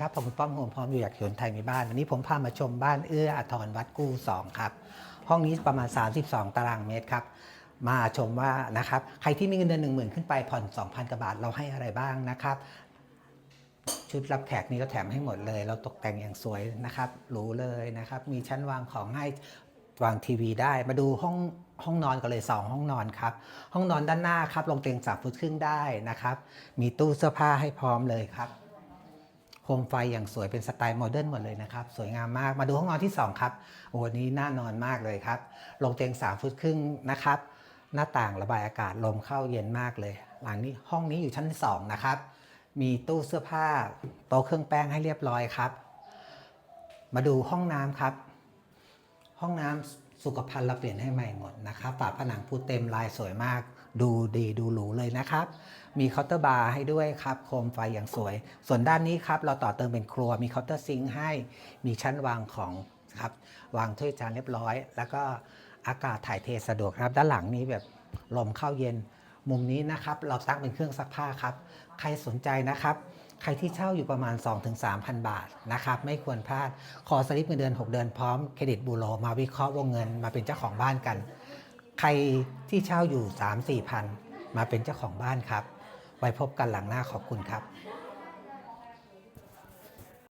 ครับผมป้อมโฮมพร้อมอยู่อยากเห็นไทยมีบ้านวันนี้ผมพามาชมบ้านเอื้ออาทรวัดกู้ 2 ครับ ห้องนี้ประมาณ 32 ตารางเมตรครับ มาชมว่านะครับใครที่มีเงินเดือน1 0,000 ขึ้นไปผ่อน 2,000กว่าบาทเราให้อะไรบ้างนะครับ ชุดรับแขกนี้เราแถมให้หมดเลย เราตกแต่งอย่างสวยนะครับหรูเลยนะครับ มีชั้นวางของให้วางทีวีได้มาดูห้องห้องนอนกันเลย 2 ห้องนอนครับ ห้องนอนด้านหน้าครับลงเตียงสามฟุตครึ่งได้นะครับ มีตู้เสื้อผ้าให้พร้อมเลยครับ มไฟอย่างสวยเป็นสไตล์โมเดิร์นหมดเลยนะครับ สวยงามมากมาดูห้องนอนที่ 2 ครับโอ้นี้น่านอนมากเลยครับลงเตียง 3 ฟุตครึ่งนะครับ หน้าต่างระบายอากาศลมเข้าเย็นมากเลย หลังนี้ห้องนี้อยู่ชั้น 2 นะครับ มีตู้เสื้อผ้าโต๊ะเครื่องแป้งให้เรียบร้อยครับ มาดูห้องน้ำครับ ห้องน้ำ สุขภัณฑ์เราเปลี่ยนให้ใหม่หมดนะครับฝาผนังพูเต็มลายสวยมาก ดูดีดูหรูเลยนะครับ มีเคาน์เตอร์บาร์ให้ด้วยครับ โคมไฟอย่างสวย ส่วนด้านนี้ครับ เราต่อเติมเป็นครัวมีเคาน์เตอร์ซิงค์ให้ มีชั้นวางของครับวางถ้วยจานเรียบร้อย แล้วก็อากาศถ่ายเทสะดวกครับ ด้านหลังนี้แบบลมเข้าเย็น มุมนี้นะครับ เราตั้งเป็นเครื่องซักผ้าครับ ใครสนใจนะครับ ใครที่เช่าอยู่ประมาณ 2-3,000 บาทนะครับไม่ควรพลาดขอสลิปเงินเดือน 6 เดือนพร้อมเครดิตบูโรมาวิเคราะห์วงเงินมาเป็นเจ้าของบ้านกัน ใครที่เช่าอยู่ 3-4พันมาเป็นเจ้าของบ้านครับ ไว้พบกันหลังหน้าขอบคุณครับ